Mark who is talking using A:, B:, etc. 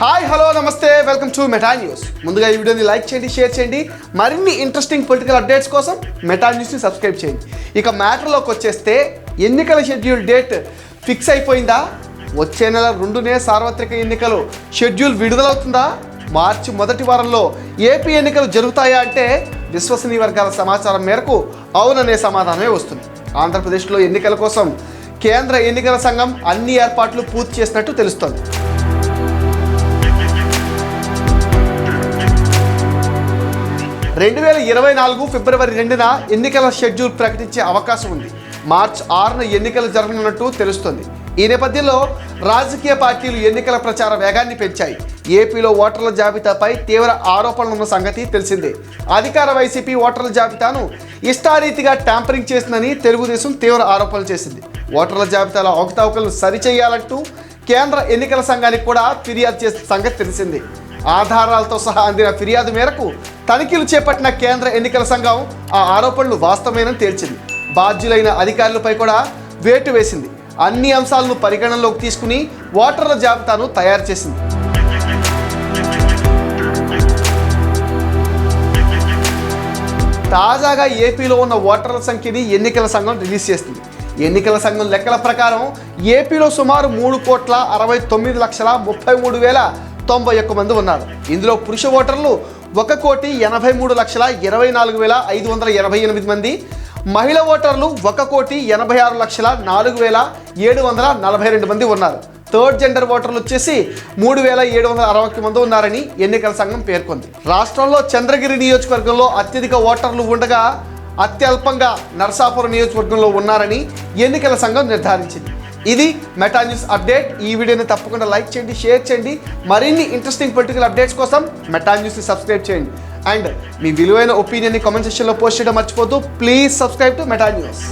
A: Hi hello నమస్తే. Welcome to Meta news. ముందుగా ఈ వీడియోని లైక్ చేయండి షేర్ చేయండి. మరిన్ని ఇంట్రెస్టింగ్ పొలిటికల్ అప్డేట్స్ కోసం మెటా న్యూస్ని సబ్స్క్రైబ్ చేయండి. ఇక మ్యాటర్లోకి వచ్చేస్తే ఎన్నికల షెడ్యూల్ డేట్ ఫిక్స్ అయిపోయిందా? వచ్చే నెల రెండునే సార్వత్రిక ఎన్నికలు. షెడ్యూల్ విడుదలవుతుందా? మార్చి మొదటి వారంలో ఏపీ ఎన్నికలు జరుగుతాయా అంటే విశ్వసనీయ వర్గాల సమాచారం మేరకు అవుననే సమాధానమే వస్తుంది. ఆంధ్రప్రదేశ్లో ఎన్నికల కోసం కేంద్ర ఎన్నికల సంఘం అన్ని ఏర్పాట్లు పూర్తి చేసినట్టు తెలుస్తోంది. రెండు వేల ఇరవై నాలుగు ఫిబ్రవరి రెండున ఎన్నికల షెడ్యూల్ ప్రకటించే అవకాశం ఉంది. మార్చ్ ఆరున ఎన్నికలు జరగనున్నట్టు తెలుస్తుంది. ఈ నేపథ్యంలో రాజకీయ పార్టీలు ఎన్నికల ప్రచార వేగాన్ని పెంచాయి. ఏపీలో ఓటర్ల జాబితాపై తీవ్ర ఆరోపణలు ఉన్న సంగతి తెలిసిందే. అధికార వైసీపీ ఓటర్ల జాబితాను ఇష్టారీతిగా ట్యాంపరింగ్ చేసిందని తెలుగుదేశం తీవ్ర ఆరోపణలు చేసింది. ఓటర్ల జాబితాలో అవకతవకలను సరిచేయాలంటూ కేంద్ర ఎన్నికల సంఘానికి కూడా ఫిర్యాదు చేసిన సంగతి తెలిసిందే. ఆధారాలతో సహా అందిన ఫిర్యాదు మేరకు తనిఖీలు చేపట్టిన కేంద్ర ఎన్నికల సంఘం ఆ ఆరోపణలు వాస్తవమేనని తేల్చింది. బాధ్యులైన అధికారులపై కూడా వేటు వేసింది. అన్ని అంశాలను పరిగణనలోకి తీసుకుని ఓటర్ల జాబితాను తయారు చేసింది. తాజాగా ఏపీలో ఉన్న ఓటర్ల సంఖ్యని ఎన్నికల సంఘం రిలీజ్ చేస్తుంది. ఎన్నికల సంఘం లెక్కల ప్రకారం ఏపీలో సుమారు మూడు కోట్ల అరవై తొమ్మిది లక్షల ముప్పై మూడు వేల తొంభై ఒక్క మంది ఉన్నారు. ఇందులో పురుష ఓటర్లు ఒక కోటి ఎనభై మూడు లక్షల ఇరవై నాలుగు వేల ఐదు వందల ఎనభై ఎనిమిది మంది మహిళ ఓటర్లు ఒక కోటి ఎనభై ఆరు లక్షల నాలుగు వేల ఏడు వందల నలభై రెండు మంది ఉన్నారు. థర్డ్ జెండర్ ఓటర్లు వచ్చేసి మూడు వేల ఏడు వందల అరవై ఒకటి మంది ఉన్నారని ఎన్నికల సంఘం పేర్కొంది. రాష్ట్రంలో చంద్రగిరి నియోజకవర్గంలో అత్యధిక ఓటర్లు ఉండగా అత్యల్పంగా నర్సాపురం నియోజకవర్గంలో ఉన్నారని ఎన్నికల సంఘం నిర్ధారించింది. ఇది మెటా న్యూస్ అప్డేట్. ఈ వీడియోని తప్పకుండా లైక్ చేయండి షేర్ చేయండి. మరిన్ని ఇంట్రెస్టింగ్ పొలిటికల్ అప్డేట్స్ కోసం మెటా న్యూస్ని సబ్స్క్రైబ్ చేయండి. అండ్ మీ విలువైన ఒపీనియన్ని కామెంట్ సెక్షన్లో పోస్ట్ చేయడం మర్చిపోతూ please subscribe to Meta news.